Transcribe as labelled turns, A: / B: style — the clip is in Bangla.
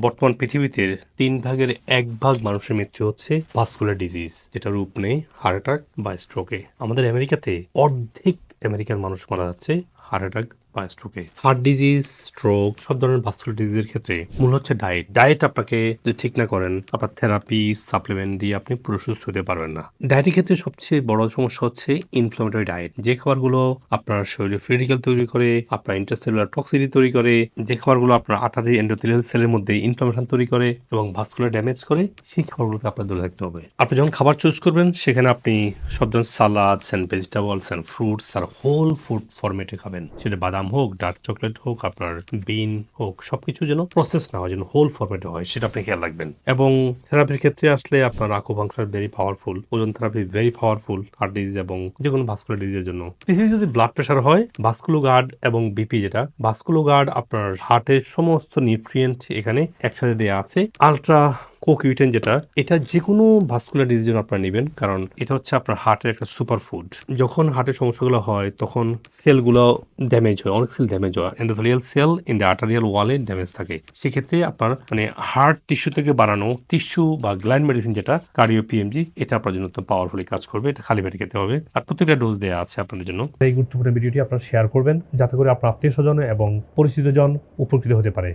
A: বর্তমান পৃথিবীতে তিন ভাগের এক ভাগ মানুষের মৃত্যু হচ্ছে ভাস্কুলার ডিজিজ যেটা রূপ নেই হার্ট অ্যাটাক বা স্ট্রোকে আমাদের আমেরিকাতে অর্ধেক আমেরিকার মানুষ মারা যাচ্ছে হার্ট অ্যাটাক বা স্ট্রোকে হার্ট ডিজিজ স্ট্রোক সব ধরনের ভাস্কুলার ডিজিজের ক্ষেত্রে মূল হচ্ছে ডায়েট ডায়েট আপনাকে যদি ঠিক না করেন, আপনার থেরাপি সাপ্লিমেন্ট দিয়ে আপনি পুরো সুস্থ হতে পারবেন না। ডায়েটের ক্ষেত্রে সবচেয়ে বড় সমস্যা হচ্ছে ইনফ্লামেটরি ডায়েট যে খাবারগুলো আপনার শরীরে ফ্রিডিক্যাল তৈরি করে, আপনার ইন্টারসেলুলার টক্সিটি তৈরি করে, যে খাবারগুলো আপনার আটারি এন্ডোথেলিয়াল সেলের মধ্যে ইনফ্লামেশন তৈরি করে এবং ভাস্কুলার ড্যামেজ করে, সেই খাবারগুলোকে আপনার দূরে থাকতে হবে। আপনি যখন খাবার চুজ করবেন, সেখানে আপনি সব ধরনের salads and vegetables and fruits R whole food ফরমেটে খাবেন। সেটা বাদাম হোক, ডার্ক চকলেট হোক, আপনার বিন হোক, সবকিছু যেন প্রসেস না হয়, যেন হোল ফরমেটে হয়, সেটা আপনি খেয়াল রাখবেন। এবং থেরাপির ক্ষেত্রে আসলে আপনার acupuncture very powerful ozone therapy very powerful heart disease এবং যে কোনো ভাস্কুলার ডিজিজের জন্য। পৃথিবী যদি ব্লাড প্রেশার হয় ভাস্কুলো গার্ড এবং বিপি যেটা ভাস্কুলো গার্ড আপনার হার্টের সমস্ত নিউট্রিয়েন্ট এখানে একসাথে দেওয়া আছে। আলট্রা কোকিউটেন যেটা, এটা যে কোনো ভাস্কুলার ডিজিজ জন্য আপনারা নেবেন, কারণ এটা হচ্ছে আপনার হার্টের একটা সুপার ফুড যখন হার্টের সমস্যাগুলো হয়, তখন সেলগুলো ড্যামেজ হয়, অনেক সেল ড্যামেজ হয়। Endothelial cell in the arterial ওয়ালে ড্যামেজ থাকে। সেক্ষেত্রে আপনার মানে হার্ট টিস্যু থেকে বানানো টিস্যু বা গ্ল্যান্ড মেডিসিন যেটা, কার্ডিও পিএমজি, এটা আপনার জন্য তো পাওয়ারফুলি কাজ করবে। এটা খালি পেটে খেতে হবে। আর প্রত্যেকটা ডোজ দেওয়া আছে আপনাদের জন্য।
B: এই গুরুত্বপূর্ণ ভিডিওটি আপনারা শেয়ার করবেন, যাতে করে আপনার আত্মীয় স্বজন এবং পরিচিতজন উপকৃত হতে পারে।